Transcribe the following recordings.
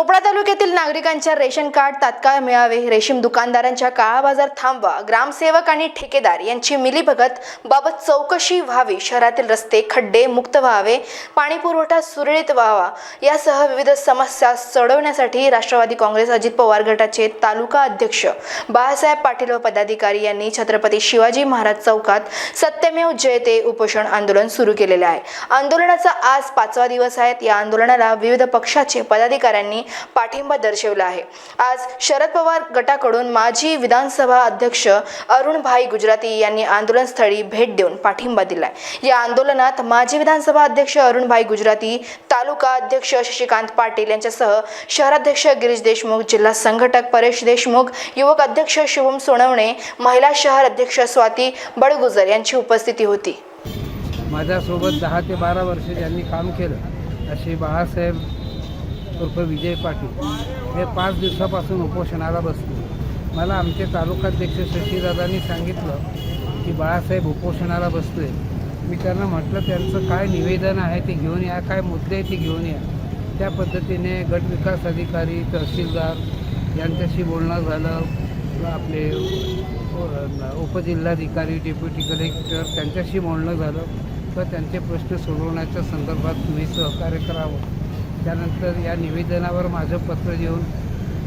चोपडा तालुक्यातील नागरिकांच्या ration card तात्काळ मिळावे. रेशीम दुकानदारांच्या काळा बाजार थांबवा. ग्रामसेवक आणि ठेकेदार यांची मिलीभगत बाबत चौकशी व्हावी. शहरातील रस्ते खड्डे मुक्त व्हावे. पाणी पुरवठा सुरळीत व्हावा. यासह विविध समस्या सोडवण्यासाठी राष्ट्रवादी काँग्रेस अजित पवार गटाचे तालुका अध्यक्ष बाळासाहेब पाटील व पदाधिकारी यांनी छत्रपती शिवाजी महाराज चौकात सत्यमेव जयते उपोषण आंदोलन सुरू केलेले आहे. आंदोलनाचा आज पाचवा दिवस आहे. या आंदोलनाला विविध पक्षाचे पदाधिकाऱ्यांनी पाठिंबा दर्शवला आहे. आज शरद पवार गटाकडून माजी विधानसभा अध्यक्ष अरुणभाई गुजराती यांनी आंदोलनस्थळी भेट देऊन पाठिंबा दिलाय. या आंदोलनात माजी विधानसभा अध्यक्ष अरुणभाई गुजराती तालुका अध्यक्ष शशिकांत पाटील यांच्यासह शहराध्यक्ष गिरीश देशमुख जिल्हा संघटक परेश देशमुख युवक अध्यक्ष शुभम सोनवणे महिला शहर अध्यक्ष स्वाती बडगुजर यांची उपस्थिती होती. माझ्यासोबत दहा ते बारा वर्ष ज्यांनी काम केलं असे बाळासाहेब उर्फ विजय पाटील. हे पाच दिवसापासून उपोषणाला बसले. मला आमचे तालुकाध्यक्ष शशीदादांनी सांगितलं की बाळासाहेब उपोषणाला बसले. मी त्यांना म्हटलं त्यांचं काय निवेदन आहे ते घेऊन या काय मुद्दे आहे ते घेऊन या. त्या पद्धतीने गटविकास अधिकारी तहसीलदार यांच्याशी बोलणं झालं. आपले उपजिल्हाधिकारी डेप्युटी कलेक्टर त्यांच्याशी बोलणं झालं. तर त्यांचे प्रश्न सोडवण्याच्या संदर्भात तुम्ही सहकार्य करावं. त्यानंतर या निवेदनावर माझं पत्र देऊन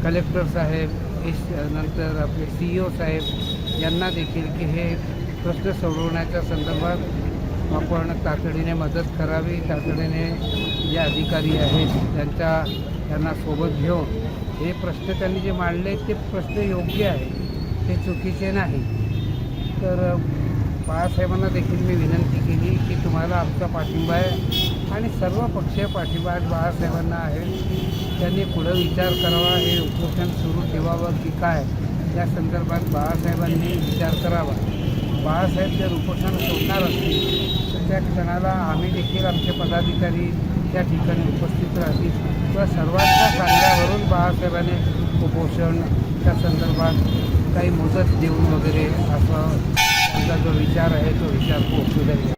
कलेक्टर साहेब एस नंतर आपले सी ई ओ साहेब यांना देखील की हे प्रश्न सोडवण्याच्या संदर्भात आपण तातडीने मदत करावी. तातडीने जे अधिकारी आहेत त्यांच्या त्यांना सोबत घेऊन हे प्रश्न त्यांनी जे मांडले ते प्रश्न योग्य आहे ते चुकीचे नाही. तर बाळासाहेबांना देखील मी विनंती केली की तुम्हाला आमचा पाठिंबा आहे. आणि सर्व पक्षीय पाठिंबा बाळासाहेबांना आहे त्यांनी पुढं विचार करावा हे उपोषण सुरू ठेवावं की काय? या संदर्भात बाळासाहेबांनी विचार करावा. बाळासाहेब जर उपोषण सोडणार असतील तर त्या क्षणाला आम्ही देखील आमचे पदाधिकारी त्या ठिकाणी उपस्थित राहतील. किंवा सर्वांच्या सांगण्यावरून बाळासाहेबांनी उपोषण त्या संदर्भात काही मुदत देऊन वगैरे असं त्यांचा जो विचार आहे तो विचार पोहोचू द्यायचा